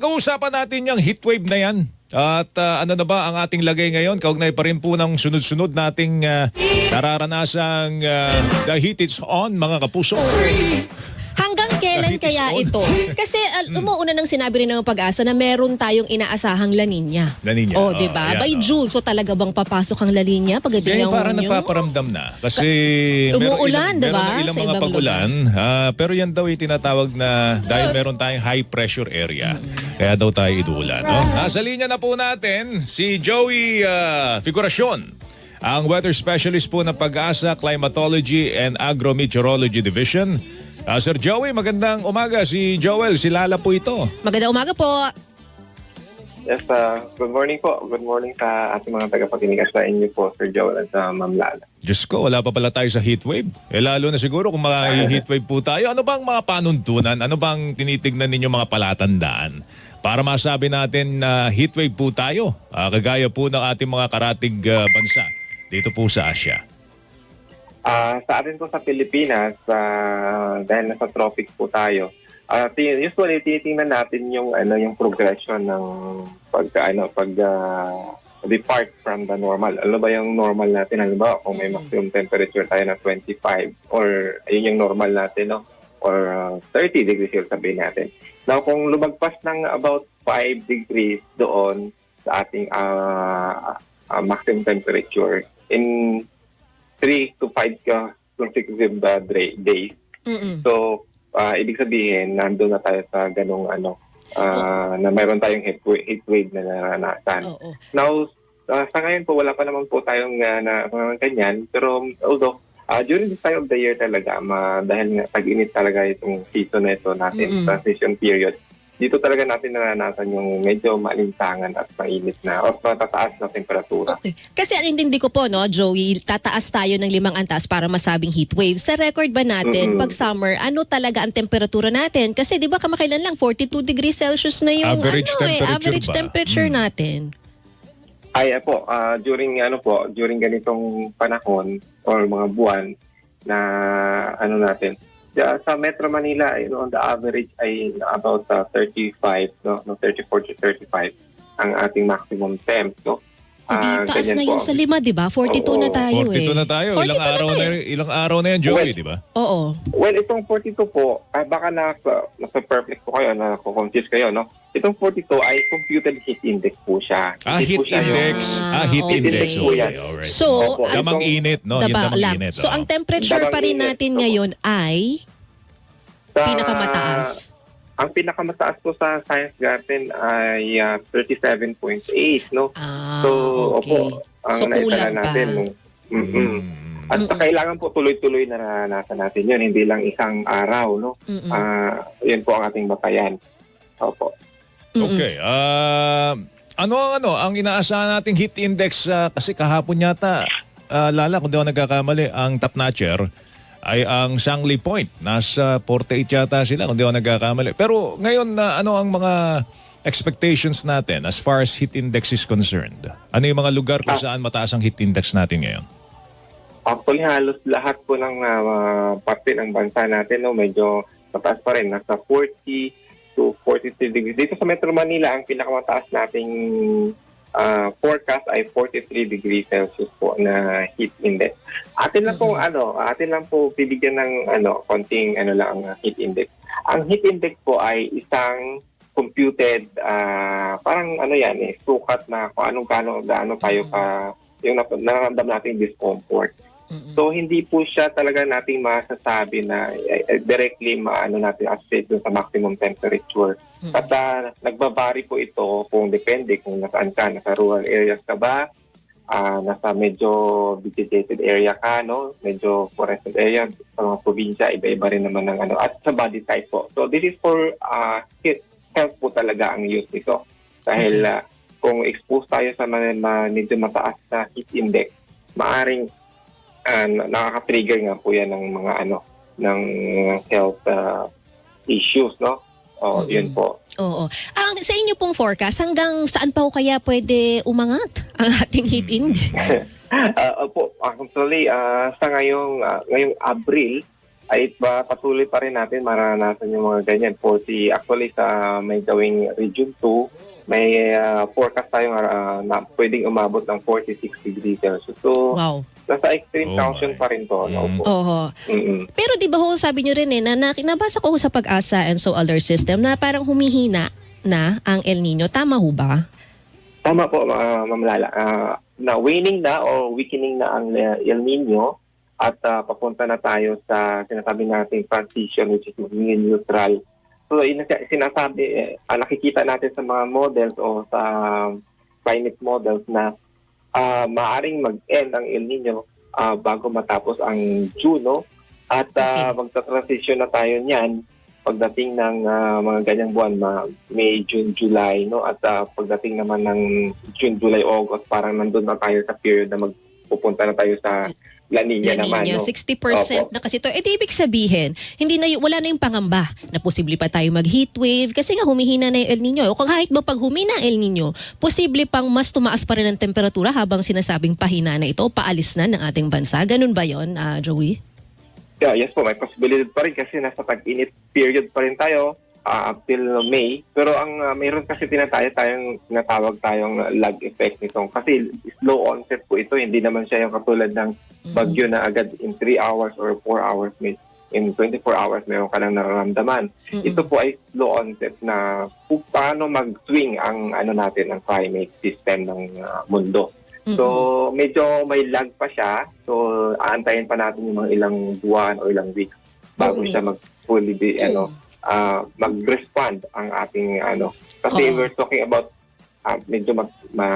Kausapan natin yung heatwave na yan. At ah, ano na ba ang ating lagay ngayon? Kaugnay pa rin po ng sunod-sunod nating ah, nararanasang ah, the heat is on mga kapuso. Kailan kaya ito? Kasi al- umuuna nang sinabi rin ng pag-asa na meron tayong inaasahang La Nina. La Nina, Oh, 'di ba? ayan, By oh. June, so talaga bang papasok ang La Nina pagdating Kaya ng parang Hunyo? nagpaparamdam na. Kasi Umuulan, di ba? meron ilang Sa mga pagulan. ah, pero yan daw yung tinatawag na dahil meron tayong high pressure area. Kaya daw tayo iduulan. No? Nasa linya na po natin si Joey ah, Figuracion. Ang weather specialist po ng Pag-asa Climatology and Agrometeorology Division. Ah, Sir Joey, magandang umaga. Si Joel, si Lala po ito. Magandang umaga po. Yes, uh, good morning po. Good morning sa ating mga tagapakinig sa inyo po, Sir Joel at sa Ma'am Lala. Diyos ko, wala pa pala tayo sa heatwave. Eh lalo na siguro kung mga heatwave po tayo. Ano bang mga panuntunan? Ano bang tinitignan ninyo mga palatandaan? Para masabi natin na heatwave po tayo. Ah, kagaya po ng ating mga karatig ah, bansa dito po sa Asia. Ah, sa atin po sa Pilipinas, ah, dahil nasa tropics po tayo, ti- usually tinitingnan natin yung ano yung progression ng pag ano pag ah, depart from the normal. Ano ba yung normal natin? Ano ba kung may maximum temperature tayo na 25 or ayun yung normal natin no? Or ah, 30 degrees Celsius sabihin natin. Now kung lumagpas ng about 5 degrees doon sa ating ah, ah, maximum temperature in 3 to 5 ka consecutive uh, days. Mm-mm. So, ah, ibig sabihin, nandun na tayo sa ganong ano, ah, na mayroon tayong heat wave, heat wave na naranasan. Oo. Now, ah, sa ngayon po, wala pa naman po tayong uh, na, mga ganyan. Pero although, ah, during this time of the year talaga, ma, dahil nga tag-init talaga itong season na ito natin, Mm-mm. transition period, dito talaga natin naranasan yung medyo maalinsangan at mainit na o matataas na temperatura. Okay. Kasi ang intindi ko po, no, Joey, tataas tayo ng limang antas para masabing heat wave. Sa record ba natin, Mm-mm. pag summer, ano talaga ang temperatura natin? Kasi di ba kamakailan lang, 42 degrees Celsius na yung Average ano, eh, temperature average ba? temperature Mm. natin. Ay po, ah, during ano po, during ganitong panahon or mga buwan na ano natin, sa- sa Metro Manila ay on the average ay about ah, 35 no, no 34 to 35 ang ating maximum temp no. Hindi, Ah, taas na po yun ang- sa lima, di ba? 42 na Oo, tayo 42 eh. na tayo. 42 Ilang na araw na, tayo. ilang araw na yan, Joey, Well, di ba? Oo. Well, itong 42 po, ah, baka nasa, nasa perfect po kayo, na confuse kayo, no? Itong 42 ay computed heat index po siya. Ah, Hindi heat po siya yung- index. Ah, heat okay. index. Heat index po yan. Okay, alright. So, Opo. ang- damang init, no? Yung Daba damang init. So, oo. ang temperature Damang pa rin init, natin opo. ngayon ay Sa- pinakamataas. Ang pinakamataas po sa Science Garden ay ah, 37.8, no? Ah, So, okay. opo, ang So, naitala kulang pa. natin. nung- Mm-mm. Mm. At Mm-mm. kailangan po tuloy-tuloy na naranasan natin yun, hindi lang isang araw, no? Mm-mm. Ah, yun po ang ating batayan. Opo. Mm-mm. Okay. ah ano ang ano ang inaasahan nating heat index ah, kasi kahapon yata ah, lala kung di ako nagkakamali ang top notcher ay ang Shangley Point. Nasa 48 yata sila kung di ako nagkakamali. Pero ngayon na ano ang mga expectations natin as far as heat index is concerned? Ano yung mga lugar kung saan mataas ang heat index natin ngayon? Actually, halos lahat po ng ah, parte ng bansa natin, no, medyo mataas pa rin. Nasa 40 to 43 degrees. Dito sa Metro Manila, ang pinakamataas nating ah, forecast ay 43 degrees Celsius po na heat index. Atin lang po, ano, atin lang po bibigyan ng ano, konting ano lang ang heat index. Ang heat index po ay isang computed, ah, parang ano yan eh, sukat na kung anong kano, gaano tayo ka, yung nararamdam nating discomfort. So hindi po siya talaga nating masasabi na eh, directly maano natin associate dun sa maximum temperature. Mm. At ah, nagbabari po ito kung depende kung nasaan ka, nasa rural areas ka ba, ah, nasa medyo vegetated area ka, no? medyo forested area, sa mga probinsya, iba-iba rin naman ng ano, at sa body type po. So this is for he- health po talaga ang use nito. Dahil ah, kung expose tayo sa mga, mga medyo mataas na heat index, maaring na- nakaka-trigger nga po yan ng mga ano ng health ah, issues no o Mm-mm. yun po Oo. Ang sa inyo pong forecast, hanggang saan pa ho kaya pwede umangat ang ating heat index? Ah, opo actually ah, sa ngayong ah, ngayong Abril ay pa, patuloy pa rin natin maranasan yung mga ganyan. 40, actually sa may gawing Region 2, may ah, forecast tayong ah, na pwedeng umabot ng 46 degrees Celsius. So, Wow. nasa extreme Oh caution my. pa rin to. No, Mm. po. Oho. Mm-mm. Pero di ba ho, sabi nyo rin eh, na, na nabasa ko sa pag-asa and so alert system na parang humihina na ang El Nino. Tama ho ba? Tama po, uh, Ma'am Lala. Ah, na waning na o weakening na ang uh, El Nino at ah, papunta na tayo sa sinasabi nating transition which is magiging neutral. So, ang sinasabi, eh, ah, nakikita natin sa mga models o sa climate models na ah, maaring mag-end ang El Nino ah, bago matapos ang June, no? At ah, magta-transition na tayo niyan pagdating ng ah, mga ganyang buwan, ma- May, June, July, no? At ah, pagdating naman ng June, July, August, parang nandun na tayo sa period na magpupunta na tayo sa La Nina La naman, Nina, no? 60% Opo. na kasi to. Eh, di ibig sabihin, hindi na, y- wala na yung pangamba na posible pa tayo mag-heat wave kasi nga humihina na yung El Nino. O kahit ba pag humina El Nino, posible pang mas tumaas pa rin ang temperatura habang sinasabing pahina na ito, paalis na ng ating bansa. Ganun ba yon, ah, Joey? Yeah, yes po, may possibility pa rin kasi nasa tag-init period pa rin tayo ah, up till May. Pero ang ah, mayroon kasi tinataya tayong tinatawag tayong lag effect nitong kasi slow onset po ito. Hindi naman siya yung katulad ng bagyo na agad in 3 hours or 4 hours. May, in 24 hours meron ka nang nararamdaman. Mm-mm. Ito po ay slow onset na kung paano mag-swing ang ano natin ang climate system ng ah, mundo. Mm-mm. So, medyo may lag pa siya. So, aantayin pa natin yung mga ilang buwan o ilang weeks bago Oo. siya mag-fully be, ano, ah, mag-respond ang ating, ano. Kasi Oo. we're talking about ah, medyo mag, ma,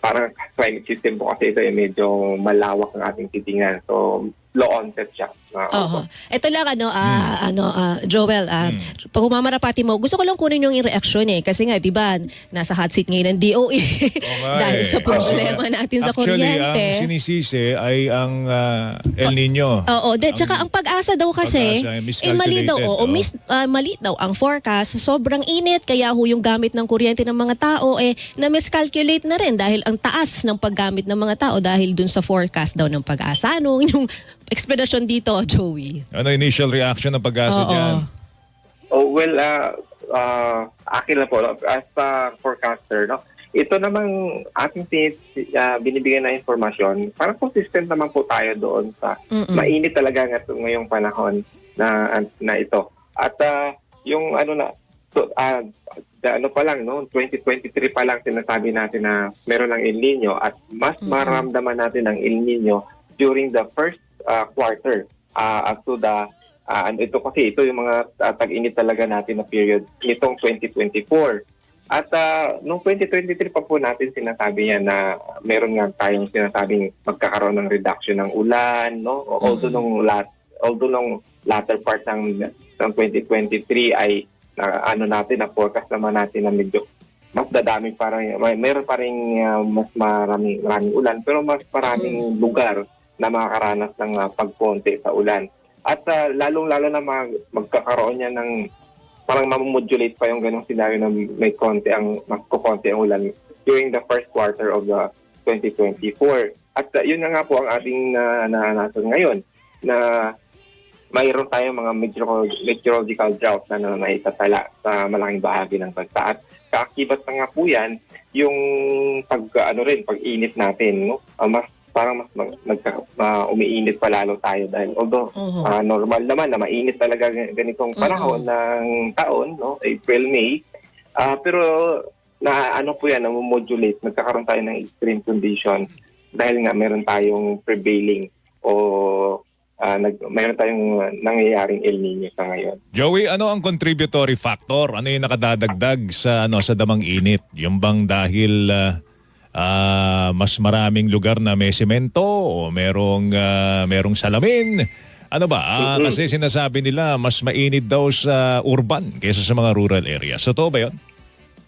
parang climate system po kasi ito ay medyo malawak ang ating titingnan. So, low onset siya. Ah, Oho. Ito lang ano, ah, ano ah, Joel, ah, Hmm. pag humamarapati mo, gusto ko lang kunin yung reaksyon eh. Kasi nga, di ba, nasa hot seat ngayon ng DOE. Oo nga Dahil eh. sa problema natin sa Actually, kuryente. ang sinisisi ay ang ah, El Nino. Oo, de, tsaka ang pag-asa daw kasi, Pag-asa, eh mali daw, miscalculated, oo, oo. mis, ah, mali daw ang forecast. Sobrang init, kaya ho yung gamit ng kuryente ng mga tao, eh, na-miscalculate na rin dahil ang taas ng paggamit ng mga tao dahil dun sa forecast daw ng pag-asa. Ano yung explanation dito, Joey? Ano initial reaction ng pag-asa Oo. dyan? Oh, well, uh, uh, akin lang po, no, as a forecaster, no, ito namang ating tin- uh, binibigyan na informasyon, parang consistent naman po tayo doon sa Mm-mm. mainit talaga nga ito ngayong panahon na na ito. At ah, yung ano na so, ah, da- ano pa lang no 2023 pa lang sinasabi natin na meron ng El Nino at mas maramdaman natin ang El Nino during the first ah, quarter ah, up to the ah, ano, ito kasi ito yung mga ah, tag-init talaga natin na period nitong 2024. At ah, noong 2023 pa po natin sinasabi yan na meron nga tayong sinasabing magkakaroon ng reduction ng ulan, no? Although Mhm. nung lat although nung latter part ng ng 2023 ay na, ano natin na forecast naman natin na medyo mas dadami parang may meron pa rin ah, mas maraming maraming ulan pero mas maraming lugar na makakaranas ng ah, pagkonti sa ulan. At ah, lalong-lalo na mag, magkakaroon niya ng parang mamomodulate pa yung ganong scenario na may konti ang mas kukonti ang ulan during the first quarter of the 2024. At uh, yun na nga po ang ating na naranasan ngayon na mayroon tayong mga meteorolo- meteorological drought na na naitatala sa malaking bahagi ng bansa. At kaakibat na nga po yan yung pag ano rin pag-init natin no Ah, mas parang mas mag, nagka- ma- umiinit pa lalo tayo dahil although Oo. Ah, normal naman na mainit talaga gan- ganitong panahon ng taon, no? April, May. Ah, pero na ano po yan, namomodulate, nagkakaroon tayo ng extreme condition dahil nga meron tayong prevailing o ah, nag, meron tayong nangyayaring El Nino sa ngayon. Joey, ano ang contributory factor? Ano yung nakadadagdag sa ano sa damang init? Yung bang dahil ah, ah, mas maraming lugar na may semento o merong ah, merong salamin? Ano ba? Ah. Kasi sinasabi nila mas mainit daw sa urban kaysa sa mga rural areas. So, to ba yun?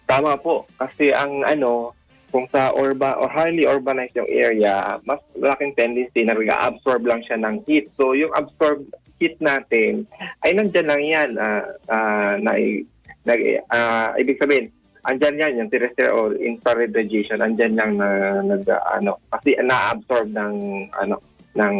Tama po, kasi ang ano, kung sa urban or highly urbanized yung area, mas malaking tendency na nag-absorb lang siya ng heat. So yung absorb heat natin ay nandyan lang yan ah, ah, na, na ah, ibig sabihin andyan yan yung terrestrial infrared radiation andyan lang na nag ano kasi na-absorb ng ano ng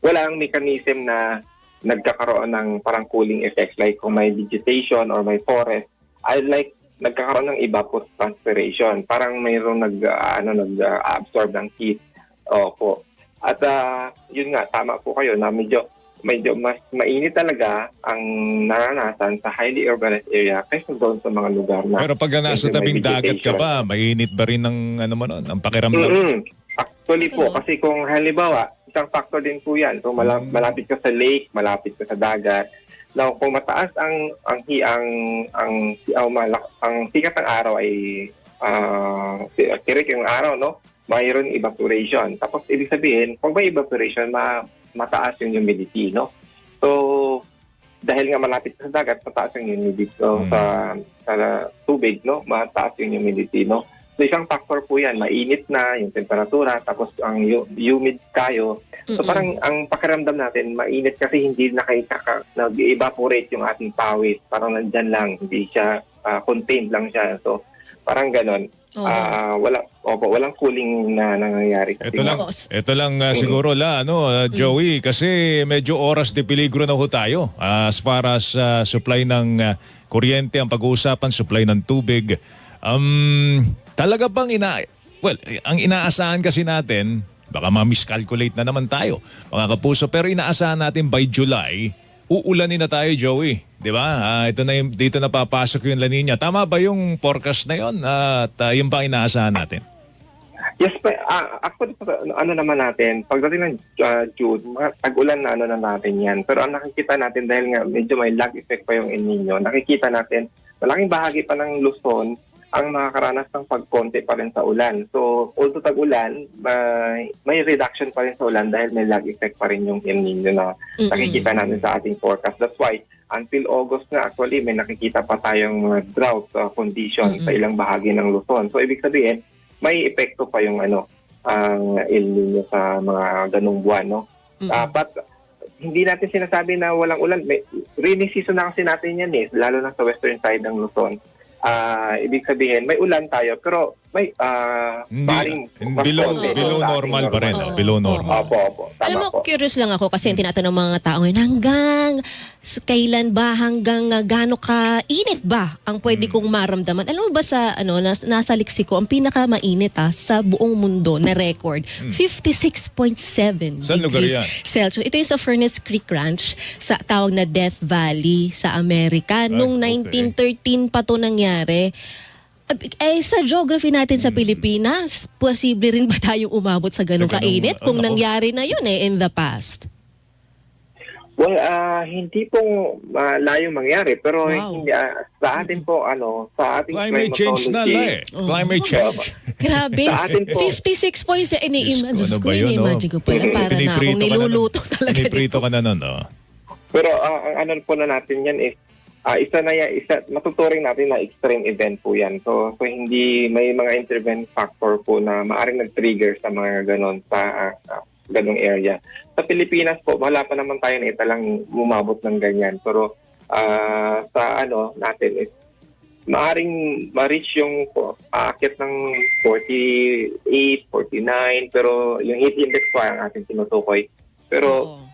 walang mechanism na nagkakaroon ng parang cooling effect like kung may vegetation or may forest ay like nagkakaroon ng evapotranspiration parang mayroong nag ah, ano nag-absorb ng heat. Opo. At ah, yun nga tama po kayo na medyo medyo mas mainit talaga ang naranasan sa highly urbanized area kaysa doon sa mga lugar na Pero pag nasa tabing dagat ka ba, mainit ba rin ng ano mo nun, ang pakiramdam? Mm-mm. Actually po, kasi kung halimbawa, isang factor din po yan. Kung mala- Mm. malapit ka sa lake, malapit ka sa dagat. Now, kung mataas ang ang hi- ang ang ang, malak- ang sikat ng araw ay uh, tirik yung araw, no? Mayroon evaporation. Tapos ibig sabihin, pag may evaporation, ma- mataas yung humidity, no? So, dahil nga malapit sa dagat, mataas yung humidity so, Mm. sa, sa tubig, no? Mataas yung humidity, no? So isang factor po yan, mainit na yung temperatura, tapos ang hu- humid tayo. So Mm-mm. parang ang pakiramdam natin, mainit kasi hindi nakikaka, nag-evaporate yung ating pawis. Parang nandyan lang, hindi siya, ah, contained lang siya. So parang ganon. Oo. Ah, wala, opo, walang cooling na nangyayari. Kasi Ito lang, ito lang uh, siguro la ano uh, Joey kasi medyo oras de peligro na ho tayo uh, as far as uh, supply ng uh, kuryente ang pag-uusapan supply ng tubig. Um talaga bang ina Well, eh, ang inaasahan kasi natin baka ma-miscalculate na naman tayo mga kapuso pero inaasahan natin by July uulanin na tayo Joey, 'di ba? Ah, ito na yung, dito na papasok yung La Nina. Tama ba yung forecast na 'yon? At uh, yun ba ang inaasahan natin? Yes, pa, ah, actually, pa- ano naman natin, pagdating ng ah, June, tag-ulan na ano na natin yan. Pero ang nakikita natin, dahil nga medyo may lag effect pa yung El Nino, nakikita natin, malaking bahagi pa ng Luzon ang nakakaranas ng pagkonti pa rin sa ulan. So, although tag-ulan, may, may reduction pa rin sa ulan dahil may lag effect pa rin yung El Nino na Mm-mm. nakikita natin sa ating forecast. That's why, until August na actually, may nakikita pa tayong mga drought uh, condition Mm-mm. sa ilang bahagi ng Luzon. So, ibig sabihin, may epekto pa yung ano, ang El Nino sa mga ganong buwan, no? Mm-mm. Ah, but hindi natin sinasabi na walang ulan. May, rainy season na kasi natin yan eh, lalo na sa western side ng Luzon. Ah, ibig sabihin, may ulan tayo, pero may ah, maaaring Hindi, mas below, konti below normal pa rin. ah, below normal. Opo, opo. Tama Alam mo, po. curious lang ako kasi tinatanong ng mga tao ngayon, hanggang kailan ba, hanggang uh, gaano ka init ba ang pwede kong maramdaman? Alam mo ba sa, ano, nas, nasa liksi ko, ang pinakamainit ah, sa buong mundo na record, 56.7 Saan lugar degrees yan? Celsius. Ito yung sa Furnace Creek Ranch sa tawag na Death Valley sa Amerika. Noong okay. 1913 pa to nangyari. Eh, sa geography natin sa Pilipinas, posible rin ba tayong umabot sa ganong Sa ganong- kainit kung ano ko? nangyari na yun eh in the past? Well, ah, hindi po malayong mangyari, pero Wow. hindi, ah, sa atin po, ano, sa ating Climate change na la eh. Oh. Climate change. Grabe. Sa atin po. 56 points. Eh, ini Diyos ko, Diyos ano ko, ba yun, no? ini-imagine ko pala para na Piniprito ka na nun. niluluto talaga Piniprito dito. ka na nun, oh. Pero ah, ang ano po na natin yan is, ah, isa na yan, isa, matuturing natin na extreme event po yan. So, so hindi, may mga intervent factor po na maaring nag-trigger sa mga ganon sa ah, ganong area. Sa Pilipinas po, wala pa naman tayo na italang bumabot ng ganyan. Pero ah, sa ano natin is, maaring ma-reach yung po, aakit ng 48, 49, pero yung heat index pa ang ating tinutukoy. Pero Oo.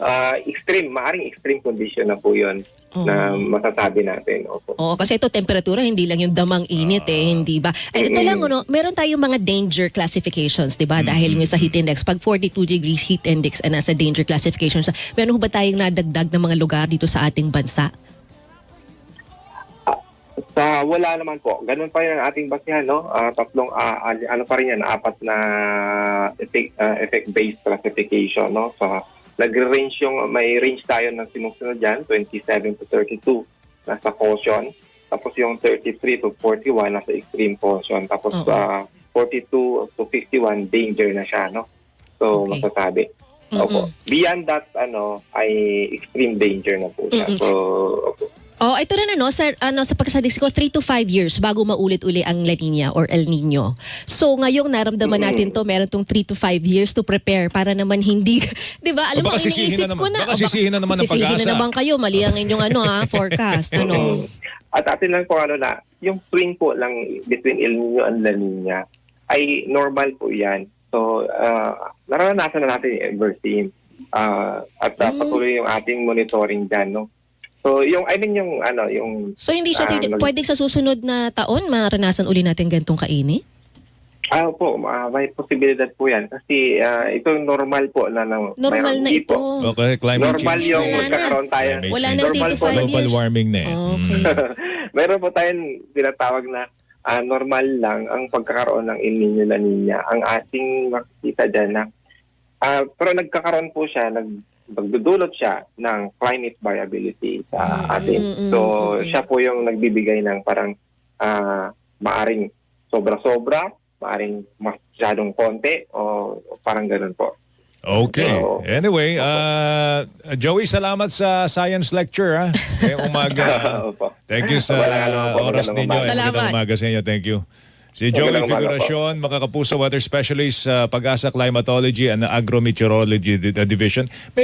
Ah, extreme, maaring extreme condition na po yun Oo. na masasabi natin. Opo. Oo, kasi ito temperatura, hindi lang yung damang init eh, hindi ba? Eh, ito Mm-mm. lang, ano, meron tayong mga danger classifications, di ba? Dahil yung sa heat index, pag 42 degrees heat index ay nasa danger classifications, meron ba tayong nadagdag na mga lugar dito sa ating bansa? Sa wala naman po, ganun pa rin ang ating basihan, no? Ah, tatlong, ah, ah, ano pa rin yan, apat na effect, ah, effect-based classification, no? Sa nag-range yung, may range tayo ng sinusunod dyan, 27 to 32, nasa caution. Tapos yung 33 to 41, nasa extreme caution. Tapos Oo. ah, 42 to 51, danger na siya, no? So, Okay. masasabi. Opo. Mm-mm. Beyond that, ano, ay extreme danger na po siya. Mm-mm. So, opo. Oh, ito rin ano, sa, ano, sa pagkasadis ko, 3 to 5 years bago maulit-uli ang La Nina or El Nino. So, ngayong naramdaman Mm. natin to, meron tong 3 to 5 years to prepare para naman hindi, di ba? Alam mo, sisihin iniisip na ko na. baka sisihin na naman ng sisihin pag-asa. na naman kayo, mali ang inyong ano ha, forecast. Ano? At atin lang po ano na, yung swing po lang between El Nino and La Nina ay normal po yan. So, uh, naranasan na natin yung ever since. Ah, at uh, patuloy yung ating monitoring dyan, no? So, yung, I mean, yung, ano, yung, So hindi siya Ah, mag- pwedeng sa susunod na taon maranasan uli natin gantong kainit? ah, po, ah, may posibilidad po yan. Kasi ah, ito yung normal po na, na Normal mayroon na ito. Okay, climate Normal change. yung na. magkakaroon tayo. Climate Wala change. na Normal dito po, five Global years. warming na eh. Okay. Mm. Meron po tayong tinatawag na ah, normal lang ang pagkakaroon ng El Nino La Nina. Ang ating makikita dyan na ah, pero nagkakaroon po siya, nag, magdudulot siya ng climate variability sa Mm, atin. mm, mm, So, mm. siya po yung nagbibigay ng parang ah, maaring sobra-sobra, maaring masyadong konti o parang ganun po. Okay. So, Anyway, uh, Joey, salamat sa science lecture ha. Ngayong umaga. Thank you sa po. oras ninyo. Salamat. umaga sa inyo. Thank you. Si Joey. Figuracion, makakapuso weather specialist sa Pag-asa Climatology and Agrometeorology Division. Medyo